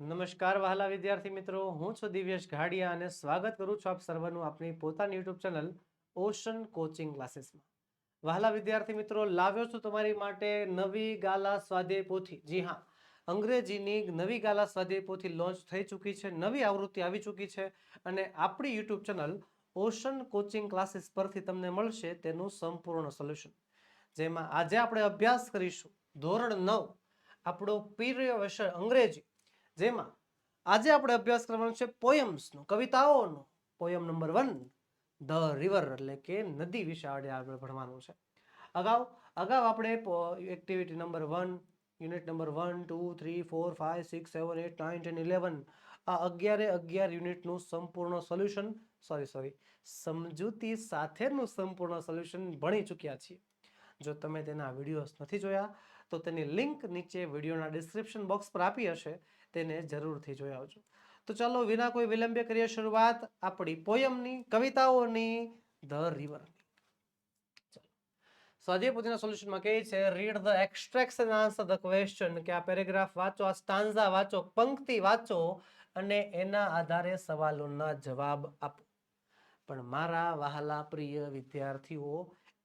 નમસ્કાર વહાલા વિદ્યાર્થી મિત્રો, હું છું દિવ્યેશ ઘાડિયા અને સ્વાગત કરું છું આપ સર્વનું આપણી પોતાની યુટ્યુબ ચેનલ ઓશન કોચિંગ ક્લાસીસમાં. વહાલા વિદ્યાર્થી મિત્રો, લાવ્યો છું તમારી માટે નવી ગાલા સ્વાધ્યાય પોથી જી હા, અંગ્રેજીની નવી ગાલા સ્વાધ્યાય પોથી લોન્ચ થઈ ચૂકી છે, નવી આવૃત્તિ આવી ચૂકી છે અને આપણી YouTube channel Ocean Coaching Classes પરથી તમને મળશે તેનું સંપૂર્ણ સોલ્યુશન. જેમાં આજે આપણે અભ્યાસ કરીશું ધોરણ નવ, આપણો પ્રિય વિષય અંગ્રેજી. જેમાં આજે આપણે અભ્યાસ કરવાનો છે પોયમ્સનો, કવિતાઓનો. Poem number one the river એટલે કે નદી વિશે આજે આપણે ભણવાનું છે. અગાઉ અગાઉ આપણે activity number one unit number one two three four five six seven eight nine ten eleven આ અગિયારે અગિયાર યુનિટનું સંપૂર્ણ સોલ્યુશન સોરી સોરી સમજૂતી સાથેનું સંપૂર્ણ સોલ્યુશન ભણી ચૂક્યા છીએ. જો તમે તેના વિડીયોઝ નથી જોયા, તો તેની લિંક નીચે વિડીયોના ડિસ્ક્રિપ્શન બોક્સ પર આપી હશે. તેને જરૂરથી જોઈ આવજો. તો ચાલો, વિના કોઈ વિલંબે કરીએ શરૂઆત આપણી પોયમની કવિતાઓની ધ રિવરની સ્વાધ્યાય પોતીના સોલ્યુશનમાં કહે છે read the extraction answer the question કે આ પેરેગ્રાફ વાંચો, આ સ્ટાન્ઝા વાંચો, પંક્તિ વાંચો અને એના આધારે સવાલોના જવાબ આપો. પણ મારા વહાલા પ્રિય વિદ્યાર્થીઓ,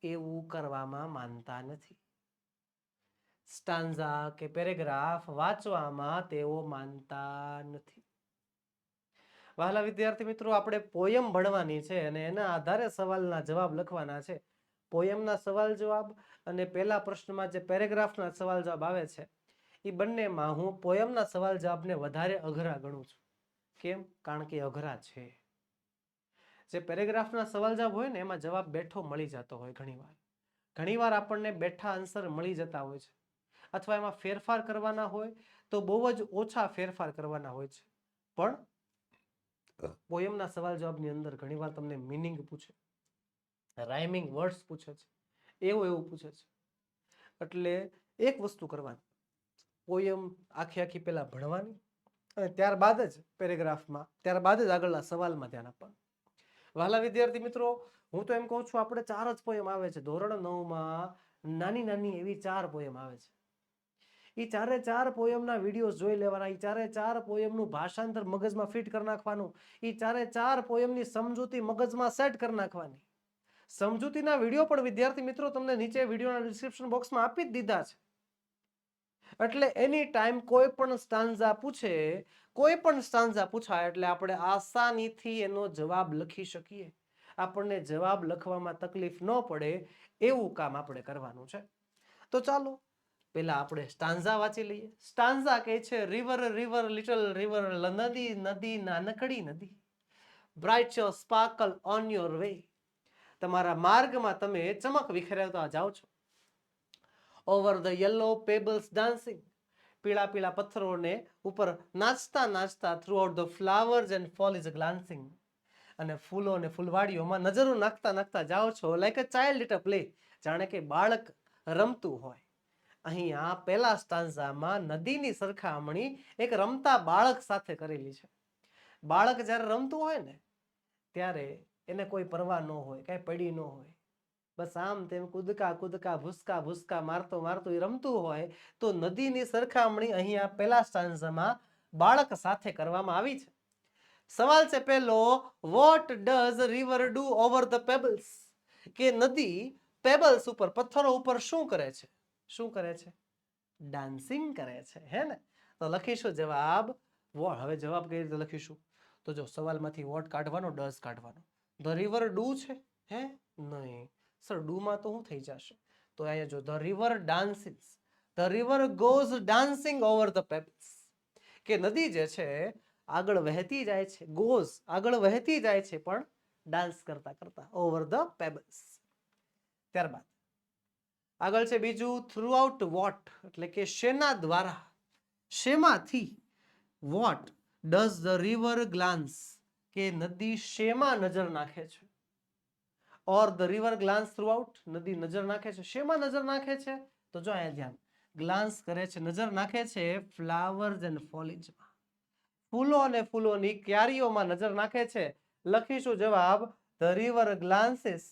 એવું કરવામાં માનતા નથી. સ્ટાન્ઝા કે પેરેગ્રાફ વાંચવામાં તેઓ માનતા નથી. વહાલા વિદ્યાર્થી મિત્રો, આપણે પોયમ ભણવાની છે અને એના આધારે સવાલના જવાબ લખવાના છે. પોયમના સવાલ જવાબ અને પહેલા પ્રશ્નમાં જે પેરેગ્રાફના સવાલ જવાબ આવે છે એ બંનેમાં હું પોયમના સવાલ જવાબને વધારે અઘરા ગણું છું. કેમ? કારણ કે અઘરા છે. જે પેરેગ્રાફના સવાલ જવાબ હોય ને, એમાં જવાબ બેઠો મળી જતો હોય ઘણીવાર. ઘણીવાર આપણને બેઠા આન્સર મળી જતા હોય છે. અથવા એમાં ફેરફાર કરવાના હોય તો બહુ જ ઓછા ફેરફાર કરવાના હોય છે. પણ પોયમના સવાલ જવાબની અંદર ઘણીવાર તમને મિનિંગ પૂછે. રાઇમિંગ વર્ડ્સ પૂછે છે. એવું એવું પૂછે છે. એટલે એક વસ્તુ કરવાની. પોયમ આખી આખી પહેલા ભણવાની અને ત્યારબાદ જ પેરેગ્રાફમાં ત્યારબાદ જ આગળના સવાલમાં ધ્યાન આપવાનું. વહાલા વિદ્યાર્થી મિત્રો હું તો એમ કહું છું આપણે ચાર જ પોયમ આવે છે. ધોરણ નવમાં નાની નાની એવી ચાર પોયમ આવે છે. એ ચારે ચાર પોયમના વીડિયો જોઈ લેવાના એ ચારે ચાર પોયમનું ભાષાંતર મગજમાં ફિટ કરી નાખવાનું એ ચારે ચાર પોયમની સમજૂતી મગજમાં સેટ કરી નાખવાની. સમજૂતીના વીડિયો પણ વિદ્યાર્થી મિત્રો તમને નીચે વિડીયોના ડિસ્ક્રિપ્શન બોક્સમાં આપી જ દીધા છે. એટલે એની ટાઈમ કોઈ પણ સ્ટાન્ઝા પૂછે, કોઈ પણ સ્ટાન્ઝા પૂછાય, એટલે આપણે આસાનીથી એનો જવાબ લખી શકીએ. આપણને જવાબ લખવામાં તકલીફ ન પડે, એવું કામ આપણે કરવાનું છે. તો ચાલો પેલા આપણે સ્ટાન્ઝા વાંચી લઈએ. સ્ટાન્ઝા કહે છે રિવર રિવર લિટલ રિવર નદી નદી, નાનકડી નદી. Bright your sparkle on your way તમારા માર્ગમાં તમે ચમક વિખેરાવતા જાઓ છો. Over the yellow pebbles dancing પીળા પીળા પથ્થરોને ઉપર નાચતા નાચતા throughout the flowers and foliage glancing અને ફૂલો અને ફૂલવાડીઓમાં નજરો નાખતા નાખતા જાઓ છો like a child at a play જાણે કે બાળક રમતું હોય. અહીંયા પહેલા સ્ટાન્ઝામાં નદીની સરખામણી એક રમતા બાળક સાથે કરેલી છે. બાળક જ્યારે રમતું હોય ને, ત્યારે એને કોઈ પરવા ન હોય, કાંઈ પડી ન હોય. બસ આમ તેમ કૂદકા કૂદકા, ભૂસકા ભૂસકા, મારતો મારતો એ રમતું હોય, તો નદીની સરખામણી અહીંયા પહેલા સ્ટાન્ઝામાં બાળક સાથે કરવામાં આવી છે. સવાલ છે પહેલો what does river do over the pebbles કે નદી પેબલ્સ ઉપર, પથ્થરો ઉપર શું કરે છે? શું કરે છે? ડાન્સિંગ કરે છે, હે ને? તો લખીશું જવાબ વોટ હવે જવાબ કઈ રીતે લખીશું? તો જો સવાલમાંથી વોટ કાઢવાનો ડઝ કાઢવાનો. ધ રિવર ડુ છે? હે? નહીં. સર ડુમાં તો શું થઈ જશે? તો અહીંયા જો the river dances the river goes dancing over the pebbles કે નદી જે છે, આગળ વહેતી જાય છે ગોઝ આગળ વહેતી જાય છે, પણ ડાન્સ કરતા કરતા ઓવર ધ પેબલ્સ ત્યારબાદ. આગળ છે બીજું થ્રુ આઉટ વોટ એટલે કે શેના દ્વારા? શેમાંથી? What does the river glance કે નદી શેમાં નજર નાખે છે? Or the river glance throughout નદી નજર નાખે છે. શેમાં નજર નાખે છે? તો જો અહીંયા ધ્યાન. ગ્લાન્સ કરે છે, નજર નાખે છે ફ્લાવર્સ એન્ડ ફોલિજમાં ફૂલો અને ફૂલોની ક્યારીઓમાં નજર નાખે છે. લખીશું જવાબ the river glances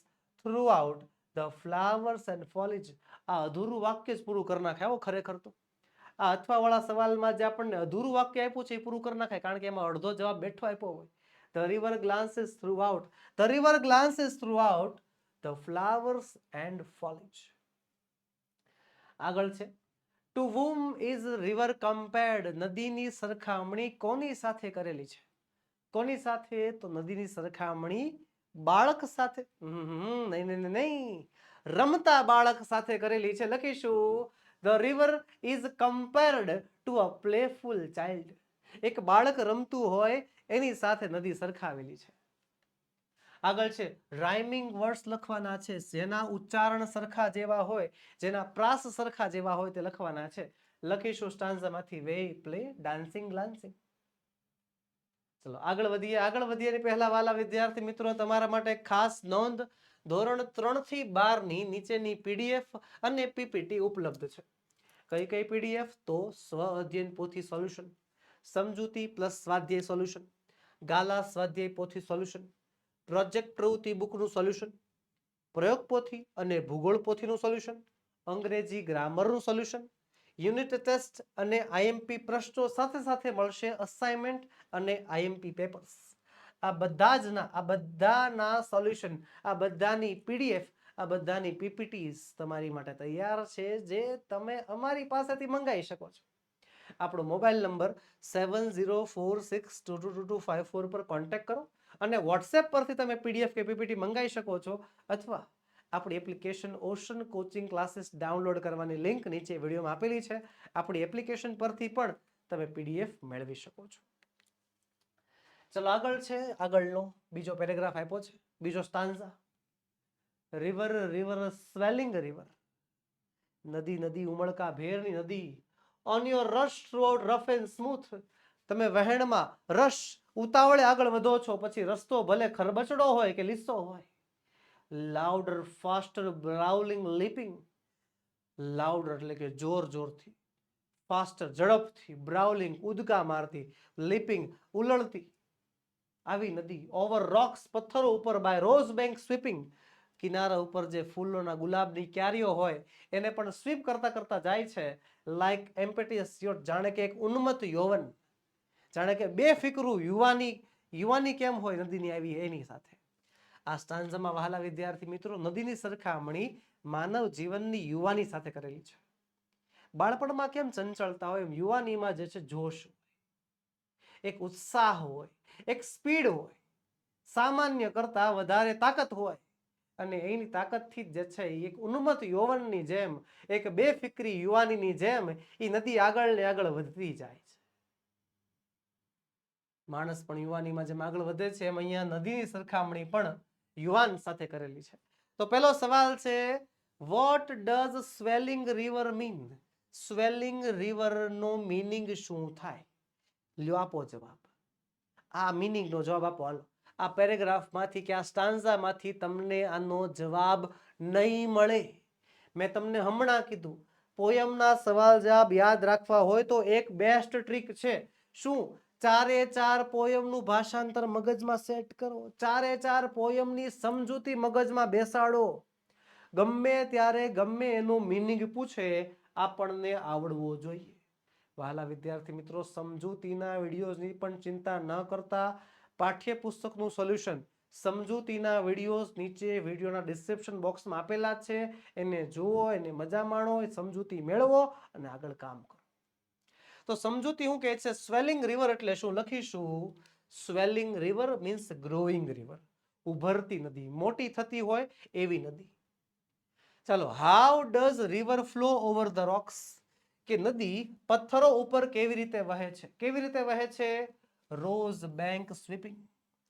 throughout the flowers and foliage આ અધૂરું વાક્ય જ પૂરું કરી નાખે આવો ખરેખર તો. આ અથવા વાળા સવાલમાં જે આપણને અધૂરું વાક્ય આપ્યું છે એ પૂરું કરી નાખાય કારણ કે એમાં અડધો જવાબ બેઠો આપ્યો હોય. The river glances throughout the river glances throughout the flowers and foliage આગળ છે. To whom is river compared નદીની સરખામણી કોની સાથે કરેલી છે? કોની સાથે? તો નદીની સરખામણી બાળક સાથે. નહીં નહીં, નહીં. રમતા બાળક સાથે કરેલી છે. લખીશું. The river is compared to a playful child એક બાળક રમતું હોય, એની સાથે નદી સરખાવેલી છે. આગળ છે. રાઇમિંગ વર્ડ્સ લખવાના છે. જેના ઉચ્ચારણ સરખા જેવા હોય, જેના પ્રાસ સરખા જેવા હોય તે લખવાના છે. લખીશું સ્ટાન્ઝામાંથી વે પ્લે ડાન્સિંગ લાન્સિંગ ચલો, આગળ વધીએ. આગળ વધીએ પહેલા વાલા વિદ્યાર્થી મિત્રો, તમારા માટે ખાસ નોંધ ધોરણ ત્રણથી બારની નીચેની પીડીએફ અને પીપીટી ઉપલબ્ધ છે. કઈ કઈ પીડીએફ? તો સ્વ અધ્યયન પોથી સોલ્યુશન, સમજૂતી પ્લસ સ્વાધ્યાય સોલ્યુશન, ગાલા સ્વાધ્યાય પોથી સોલ્યુશન, પ્રોજેક્ટ પ્રવૃત્તિ બુકનું સોલ્યુશન, પ્રયોગ પોથી અને ભૂગોળ પોથીનું સોલ્યુશન, અંગ્રેજી ગ્રામરનું સોલ્યુશન, યુનિટ ટેસ્ટ અને આઈએમપી પ્રશ્નો સાથે સાથે મળશે અસાઇનમેન્ટ અને આઈએમપી પેપર્સ. આ બધા જ ના, આ બધાના સોલ્યુશન આ બધાની પીડીએફ આ બધાની પીપીટીસ તમારી માટે તૈયાર છે જે તમે અમારી પાસેથી મંગાવી શકો છો. આપણો mobile number seven zero four six two two two two five four પર કોન્ટેક્ટ કરો અને વોટ્સએપ પરથી તમે પીડીએફ કે પીપીટી મંગાવી શકો છો અથવા આપણી application Ocean Coaching Classes download કરવાની લિંક નીચે વિડીયોમાં આપેલી છે. આપણી એપ્લિકેશન પરથી પણ તમે પીડીએફ મેળવી શકો છો. ચલો આગળ છે, આગળનો બીજો પેરેગ્રાફ આપ્યો છે, બીજો stanza river river swelling river નદી નદી, ઉમળકા, ભેરની નદી. On your rush road rough and smooth તમે વહેણમાં રશ ઉતાવળે આગળ વધો છો, પછી રસ્તો ભલે ખરબચડો હોય કે લીસો હોય. Louder faster brawling leaping louder એટલે કે જોર, જોરથી. ફાસ્ટર ઝડપથી. બ્રાઉલિંગ ઉદકા મારતી. લીપિંગ ઉલળતી. આવી નદી ઓવર રોક્સ પથ્થરો ઉપર બાય રોઝ બેંક સ્વીપિંગ કિનારા ઉપર જે ફૂલોના ગુલાબની ક્યારીઓ હોય, એને પણ સ્વીપ કરતા કરતા જાય છે. લાઈક એમ્પેટિયસ યોટ જાણે કે એક ઉન્મત યૌવન. જાણે કે બે ફિકરું યુવાની યુવાની કેમ હોય નદીની આવી એની સાથે. આ સ્ટાન્ઝામાં વહાલા વિદ્યાર્થી મિત્રો, નદીની સરખામણી માનવ જીવનની યુવાની સાથે કરેલી છે. બાળપણમાં કેમ ચંચળતા હોય એમ યુવાનીમાં જે છે જોશ. એક ઉત્સાહ હોય, એક સ્પીડ હોય, સામાન્ય કરતા વધારે તાકાત હોય. અને એની તાકાતથી જ છે એક ઉન્મત યૌવનની જેમ, એક બેફિકરી યુવાનીની જેમ એ નદી આગળ ને આગળ વધતી જાય છે. માણસ પણ યુવાનીમાં જેમ આગળ વધે છે, એમ અહીંયા નદીની સરખામણી પણ યુવાન સાથે કરેલી છે. તો પેલો સવાલ છે what does swelling river mean swelling river no meaning શું થાય? લ્યો, આપો જવાબ. આ મિનિંગનો જવાબ આપો, હાલો. આ પેરેગ્રાફમાંથી કે આ સ્ટાન્ઝામાંથી તમને આનો જવાબ નહીં મળે. મેં તમને હમણાં કીધું, પોયમના સવાલ જવાબ યાદ રાખવા હોય તો એક બેસ્ટ ટ્રીક છે. શું? ચારે ચાર પોયમનું ભાષાંતર મગજમાં સેટ કરો. ચારે ચાર પોયમની સમજૂતી મગજમાં બેસાડો. ગમે ત્યારે ગમે એનું મિનિંગ પૂછે, આપણને આવડવો જોઈએ. વહાલા વિદ્યાર્થી મિત્રો, સમજૂતીના વિડીયોઝની પણ ચિંતા ન કરતા પાઠ્યપુસ્તકનું સોલ્યુશન. સમજૂતીના વિડીયોઝ નીચે વિડીયોના ડિસ્ક્રિપ્શન બોક્સમાં આપેલા છે. એને જુઓ, એને મજા માણો સમજૂતી મેળવો અને આગળ કામ કરો. તો સમજૂતી શું કહે છે? સ્વેલિંગ રિવર એટલે શું? લખીશું. Swelling river means growing river. ઉભરતી નદી. મોટી થતી હોય એવી નદી. ચાલો, how does river flow over the rocks? કે નદી પથ્થરો ઉપર કેવી રીતે વહે છે? કેવી રીતે વહે છે? Rose bank sweeping.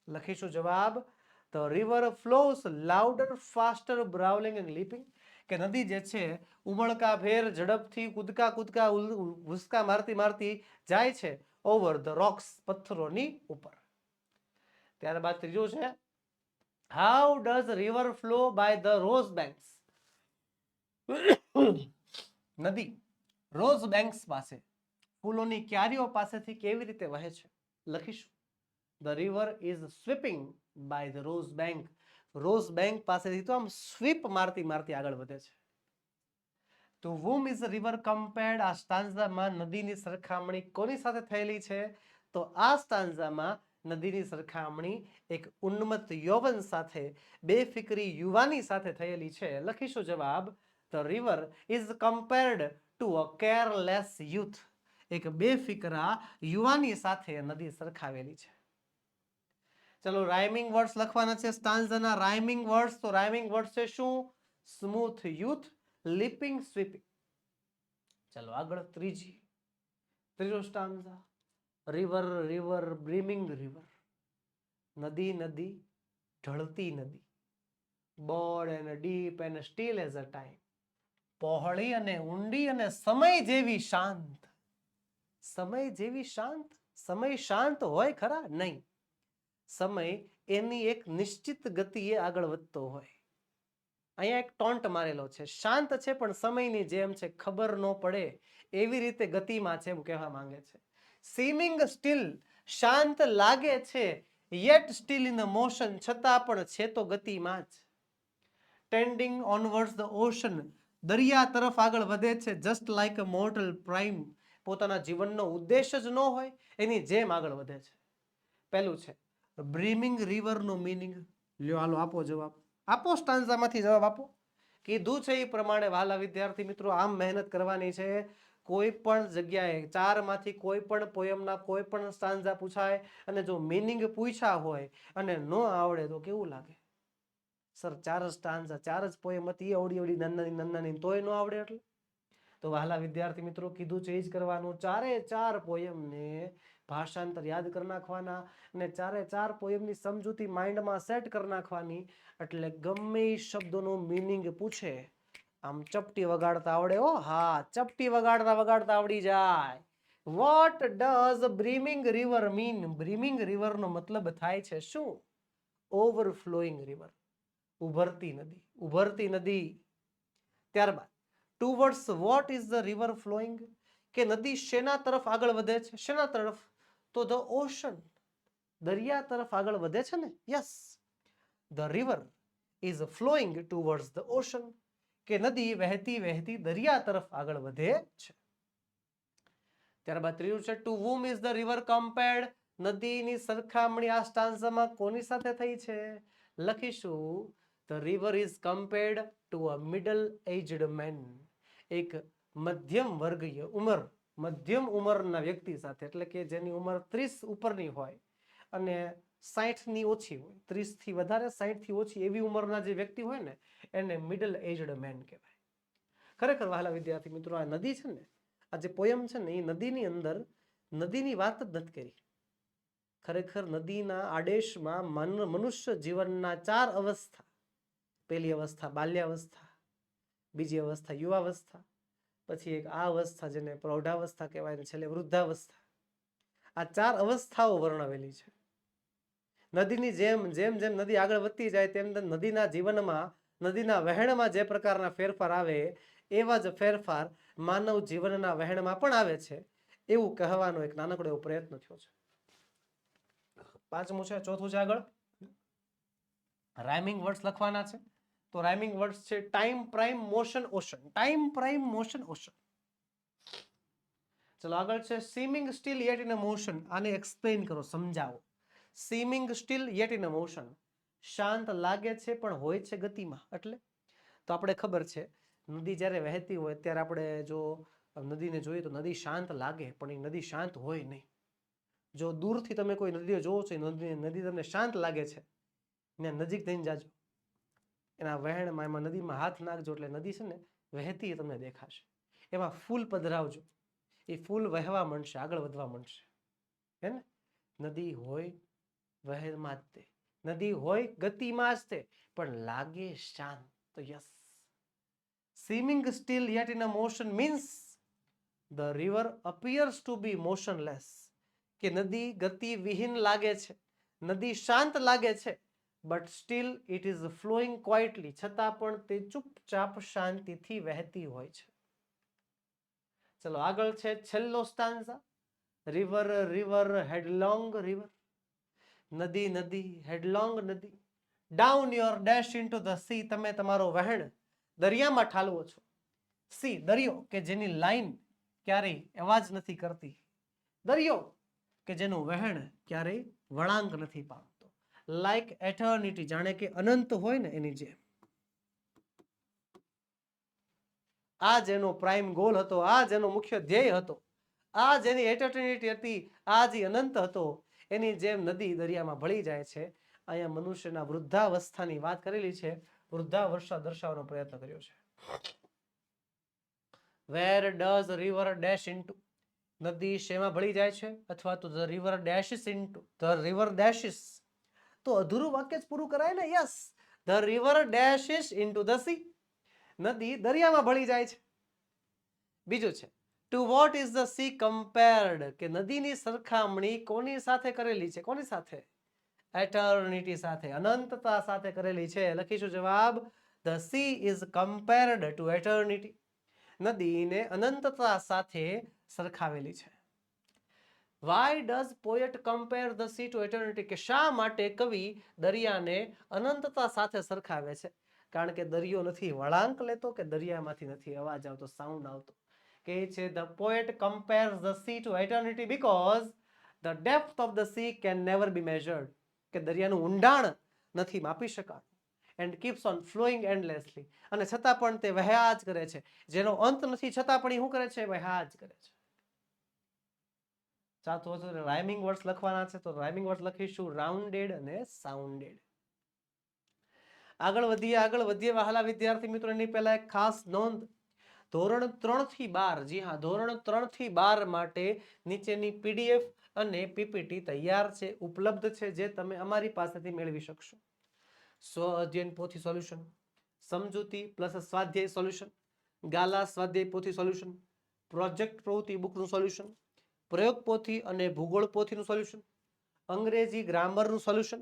લખીશું જવાબ, the river flows louder, faster brawling and leaping. કે નદી જે છે ઉમળકા ભેર ઝડપથી કૂદકા કૂદકા ઉલ- ઉલ- ઉસકા મારતી મારતી જાય છે ઓવર ધ રોક્સ પથ્થરોની ઉપર. ત્યારબાદ ત્રીજું છે how does river flow by the rose banks નદી રોઝ બેંક્સ પાસે ફૂલોની ક્યારીઓ પાસેથી કેવી રીતે વહે છે? લખીશું. The river is sweeping by the rose bank. Rose bank પાસેથી તો આમ સ્વીપ મારતી મારતી આગળ વધે છે. તો વુમ ઇઝ રિવર કમ્પેર્ડ આ સ્ટાન્ઝામાં નદીની સરખામણી કોની સાથે થયેલી છે? તો આ સ્ટાન્ઝામાં નદીની સરખામણી એક ઉન્મત્ત યૌવન સાથે, બેફિકરી યુવાની સાથે થયેલી છે. લખીશું જવાબ, the river is compared to a careless youth એક બેફિકરા યુવાની સાથે નદી સરખાવેલી છે. ચલો રાઇમિંગ વર્ડ્સ લખવાના છે સ્ટાન્ઝાના. રાઇમિંગ વર્ડ્સ તો રાઇમિંગ વર્ડ્સ છે શું? સ્મૂથ યુથ લિપિંગ સ્વીપિંગ ચલો, આગળ ત્રીજી. ત્રીજો stanza. River river brimming river નદી નદી, ઢળતી નદી. Broad and deep and still as a time પહોળી અને ઊંડી અને સમય જેવી શાંત. સમય જેવી શાંત? સમય શાંત હોય ખરા? નહીં. સમય એની એક નિશ્ચિત ગતિએ આગળ વધતો હોય. અહીંયા એક ટોન્ટ મારેલો છે. શાંત છે પણ સમયની જેમ છે, ખબર ન પડે એવી રીતે ગતિમાં છે એમ કહેવા માંગે છે. સીમિંગ સ્ટીલ શાંત લાગે છે યેટ સ્ટીલ ઇન મોશન છતાં પણ છે તો ગતિમાં જ. ટેન્ડિંગ ઓનવર્ડ્સ ધ ઓશન દરિયા તરફ આગળ વધે છે just like a mortal prime પોતાના જીવનનો ઉદ્દેશ જ ન હોય, એની જેમ આગળ વધે છે. પહેલું છે, બ્રીમિંગ રિવરનો મિનિંગ. લ્યો હાલો, આપો જવાબ. આપો સ્ટાન્ઝામાંથી જવાબ આપો. કીધું છે એ પ્રમાણે, વાલા વિદ્યાર્થી મિત્રો, આમ મહેનત કરવાની છે. કોઈ પણ જગ્યાએ, ચારમાંથી કોઈ પણ પોયમના કોઈ પણ સ્ટાન્ઝા પૂછાય, અને જો મિનિંગ પૂછ્યા હોય અને ન આવડે તો કેવું લાગે? સર, ચાર જ સ્ટાન્ઝા ચાર જ પોયમ હતી અવડી અવડી નાની નાની તોય ન આવડે એટલે. તો વહાલા વિદ્યાર્થી મિત્રો, કીધું છે એ જ કરવાનું. ચારે ચાર પોયમને ભાષાંતર યાદ કરી નાખવાના અને ચારે ચાર પોયમની સમજૂતી માઇન્ડમાં સેટ કરી નાખવાની. એટલે ગમે એ શબ્દોનો મિનિંગ પૂછે, આમ ચપટી વગાડતા આવડે, હો, હા, ચપટી વગાડતા વગાડતા આવડી જાય. What does brimming river mean brimming રિવરનો મતલબ થાય છે શું? ઓવરફ્લોઈંગ રિવર ઉભરતી નદી ઉભરતી નદી. ત્યારબાદ towards what is the river flowing કે નદી શેના તરફ આગળ વધે છે? શેના તરફ? તો ધ ઓશન દરિયા તરફ આગળ વધે છે ને? Yes the river is flowing towards the ocean કે નદી વહેતી વહેતી દરિયા તરફ આગળ વધે છે. ત્યારબાદ ત્રીજું છે to whom is the river compared નદીની સરખામણી આ સ્ટાન્ઝામાં કોની સાથે થઈ છે? લખીશું. The river is compared to a middle aged man એક મધ્યમ વર્ગીય ઉંમર, મધ્યમ ઉંમરના વ્યક્તિ સાથે, એટલે કે જેની ઉંમર ત્રીસ ઉપરની હોય અને સાઠની ઓછી હોય. ત્રીસથી વધારે સાઠથી ઓછી એવી ઉંમરના જે વ્યક્તિ હોય ને, એને મિડલ એજડ મેન કહેવાય. ખરેખર વહાલા વિદ્યાર્થી મિત્રો, આ નદી છે ને, આ જે પોયમ છે ને, એ નદીની અંદર નદીની વાત જ નથી કરી. ખરેખર નદીના આદેશમાં મન, મનુષ્ય જીવનના ચાર અવસ્થા પહેલી અવસ્થા, બાલ્યાવસ્થા, બીજી અવસ્થા, યુવાવસ્થા, પછી એક આ અવસ્થા જેને પ્રૌઢાવસ્થા કહેવાય ને છેલ્લે વૃદ્ધાવસ્થા. આ ચાર અવસ્થાઓ વર્ણવેલી છે. નદીની જેમ જેમ જેમ નદી આગળ વધતી જાય તેમ તેમ નદીના જીવનમાં, નદીના વહેણમાં જે પ્રકારના ફેરફાર આવે, એવા જ ફેરફાર માનવ જીવનના વહેણમાં પણ આવે છે. એવું કહેવાનો એક નાનકડો એવો પ્રયત્ન થયો છે. પાંચમું છે, ચોથું છે આગળ. રાઇમિંગ વર્ડ્સ લખવાના છે. તો રાઇમિંગ વર્ડ્સ છે time prime motion ocean time prime motion ocean ચલો આગળ છે seeming still yet in motion આને એક્સપ્લેન કરો, સમજાવો. Seeming still yet in motion શાંત લાગે છે, પણ હોય છે ગતિમાં. એટલે તો આપણે ખબર છે, નદી જ્યારે વહેતી હોય, ત્યારે આપણે જો નદીને જોઈએ તો નદી શાંત લાગે, પણ એ નદી શાંત હોય નહીં. જો દૂરથી તમે કોઈ નદીઓ જોવો છો, એ નદી નદી તમને શાંત લાગે છે, ને નજીક થઈને જાજો. એના વહેણમાં એમાં નદીમાં હાથ નાખજો એટલે નદી છે ને વહેતી એ તમને દેખાશે. એમાં ફૂલ પધરાવજો. એ ફૂલ વહેવા માંડશે, આગળ વધવા માંડશે. હે ને? નદી હોય વહેરમાં જ તે. નદી હોય ગતિમાં જ તે. પણ લાગે શાંત તો yes. Seeming still yet in a motion means the river appears to be motionless કે નદી ગતિ વિહીન લાગે છે. નદી શાંત લાગે છે. But still it is flowing quietly છતાં પણ તે ચૂપચાપ શાંતિથી વહેતી હોય છે. ચલો, આગળ છે છેલ્લો stanza river river headlong river નદી નદી હેડલોંગ નદી. Down your dash into the sea તમે તમારો વહેણ દરિયામાં ઠાલવો છો. સી દરિયો કે જેની લાઈન ક્યારેય અવાજ નથી કરતી. દરિયો કે જેનું વહેણ ક્યારેય વળાંક નથી પામતો. લાઈક એટર્નિટી જાણે કે અનંત હોય ને એની જેમ. આ જેનો પ્રાઇમ ગોલ હતો, આ જેનો મુખ્ય ધ્યેય હતો. આ જેની એટર્નિટી હતી, આ જે અનંત હતો. એની જેમ નદી દરિયામાં ભળી જાય છે. અહીંયા મનુષ્યના વૃદ્ધાવસ્થાની વાત કરેલી છે. વૃદ્ધાવસ્થા દર્શાવવાનો પ્રયત્ન કર્યો છે. Where does river dash into નદી શેમાં ભળી જાય છે? અથવા તો the river dashes into the river dashes તો અધૂરું વાક્ય જ પૂરું કરાય ને? Yes the river dashes into the sea નદી દરિયામાં ભળી જાય છે. બીજું છે. To what is the sea compared કે નદીની સરખામણી કોની સાથે કરેલી છે? કોની સાથે? એટર્નિટી સાથે, અનંતતા સાથે કરેલી છે. લખીશું જવાબ. The sea is compared to eternity નદીને અનંતતા સાથે સરખાવેલી છે. Why does poet compare the sea to eternity કે શા માટે કવિ દરિયાને અનંતતા સાથે સરખાવે છે? કારણ કે દરિયો નથી વળાંક લેતો કે દરિયામાંથી નથી અવાજ આવતો સાઉન્ડ આવતો. કે છે the poet compare the sea to eternity because the depth of the sea can never be measured કે દરિયાનું ઊંડાણ નથી માપી શકાતું. And keeps on flowing endlessly અને છતાં પણ તે વહ્યા જ કરે છે. જેનો અંત નથી, છતાં પણ એ શું કરે છે? વહ્યા જ કરે છે. ચાલો છો રાઇમિંગ વર્ડ્સ લખવાના છે, તો રાઇમિંગ વર્ડ્સ લખીશું. રાઉન્ડેડ અને સાઉન્ડેડ આગળ વધીએ આગળ વધીએ. વહાલા વિદ્યાર્થી મિત્રો એની પહેલા એક ખાસ નોંધ. ધોરણ ત્રણથી બાર, જી હા, ધોરણ ત્રણથી બાર માટે નીચેની પીડીએફ અને પીપીટી તૈયાર છે, ઉપલબ્ધ છે, જે તમે અમારી પાસેથી મેળવી શકશો. સ્વ અધ્યયન પોથી સોલ્યુશન સમજૂતી પ્લસ સ્વાધ્યાય સોલ્યુશન ગાલા સ્વાધ્યાય પોથી સોલ્યુશન પ્રોજેક્ટ પ્રવૃત્તિ બુકનું સોલ્યુશન પ્રયોગ પોથી અને ભૂગોળ પોથીનું સોલ્યુશન? અંગ્રેજી ગ્રામરનું સોલ્યુશન?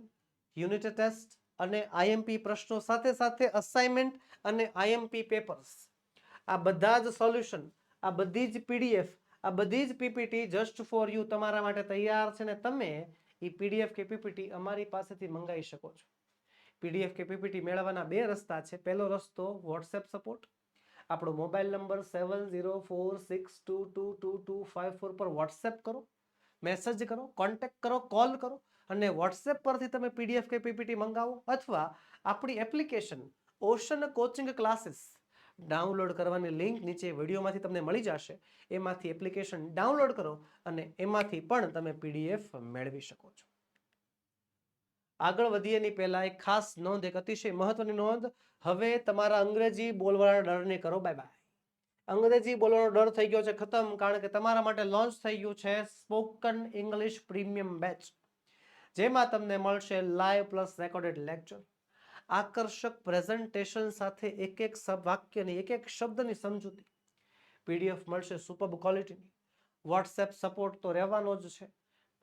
યુનિટ ટેસ્ટ અને આઈએમપી પ્રશ્નો સાથે સાથે અસાઇનમેન્ટ અને આઈએમપી પેપર્સ. આ બધા જ સોલ્યુશન, આ બધી જ પીડીએફ, આ બધી જ પીપીટી જસ્ટ ફોર યુ તમારા માટે તૈયાર છે ને તમે એ પીડીએફ કે પીપીટી અમારી પાસેથી મંગાવી શકો છો. પીડીએફ કે પીપીટી મેળવવાના બે રસ્તા છે. પહેલો રસ્તો વોટ્સએપ સપોર્ટ આપણો mobile number seven zero four six two two two two five four પર વોટ્સએપ કરો મેસેજ કરો કોન્ટેક્ટ કરો કોલ કરો અને વોટ્સએપ પરથી તમે પીડીએફ કે પીપીટી મંગાવો અથવા આપણી application ocean coaching classes download કરવાની લિંક નીચે વિડીયોમાંથી તમને મળી જશે. એમાંથી એપ્લિકેશન ડાઉનલોડ કરો અને એમાંથી પણ તમે પીડીએફ મેળવી શકો છો. આગળ વધીએ એની પહેલા એક ખાસ નોંધ, એક અતિશય મહત્વની નોંધ. હવે તમારા અંગ્રેજી બોલવાના ડરને કરો. Bye bye. અંગ્રેજી બોલવાનો ડર થઈ ગયો છે, ખતમ, કારણ કે તમારા માટે લોન્ચ થઈ ગયું છે સ્પોકન ઇંગ્લિશ પ્રીમિયમ બેચ, જેમાં તમને મળશે લાઈવ પ્લસ રેકોર્ડેડ લેક્ચર. આકર્ષક પ્રેઝન્ટેશન સાથે એક એક વાક્યની, એક એક શબ્દની સમજૂતી. પીડીએફ મળશે સુપર ક્વોલિટીની વોટ્સએપ સપોર્ટ તો રહેવાનો જ છે.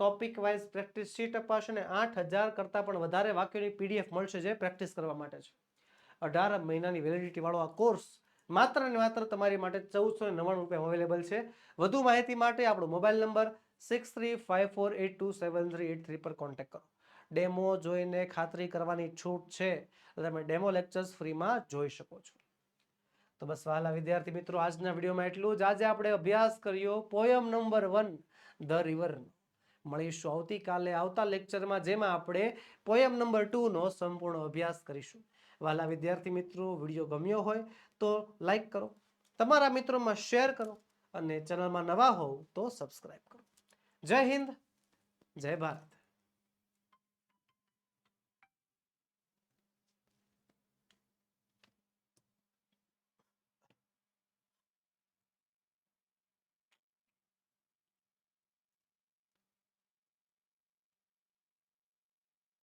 ટોપિક વાઇઝ પ્રેક્ટિસ શીટ અપાશે અને આઠ હજાર કરતાં પણ વધારે વાક્યોની પીડીએફ મળશે જે પ્રેક્ટિસ કરવા માટે છે. અઢાર મહિનાની વેલિડિટીવાળો આ કોર્સ માત્ર ને માત્ર તમારી માટે ચૌદસો ને નવ્વાણું રૂપિયા અવેલેબલ છે. વધુ માહિતી માટે આપણો mobile number six three five four eight two seven three eight three પર કોન્ટેક્ટ કરો. ડેમો જોઈને ખાતરી કરવાની છૂટ છે. તમે ડેમો લેક્ચર્સ ફ્રીમાં જોઈ શકો છો. તો બસ વાલા વિદ્યાર્થી મિત્રો, આજના વિડીયોમાં એટલું જ. આજે આપણે અભ્યાસ કર્યો. પોયમ નંબર વન ધ રિવરનો મળીશું. આવતીકાલે આવતા લેક્ચરમાં જેમાં આપણે પોયમ નંબર ટુનો સંપૂર્ણ અભ્યાસ કરીશું. વાલા વિદ્યાર્થી મિત્રો, વીડિયો ગમ્યો હોય તો લાઈક કરો. તમારા મિત્રોમાં શેર કરો અને ચેનલમાં નવા હોવ તો સબસ્ક્રાઈબ કરો. જય હિન્દ, જય ભારત.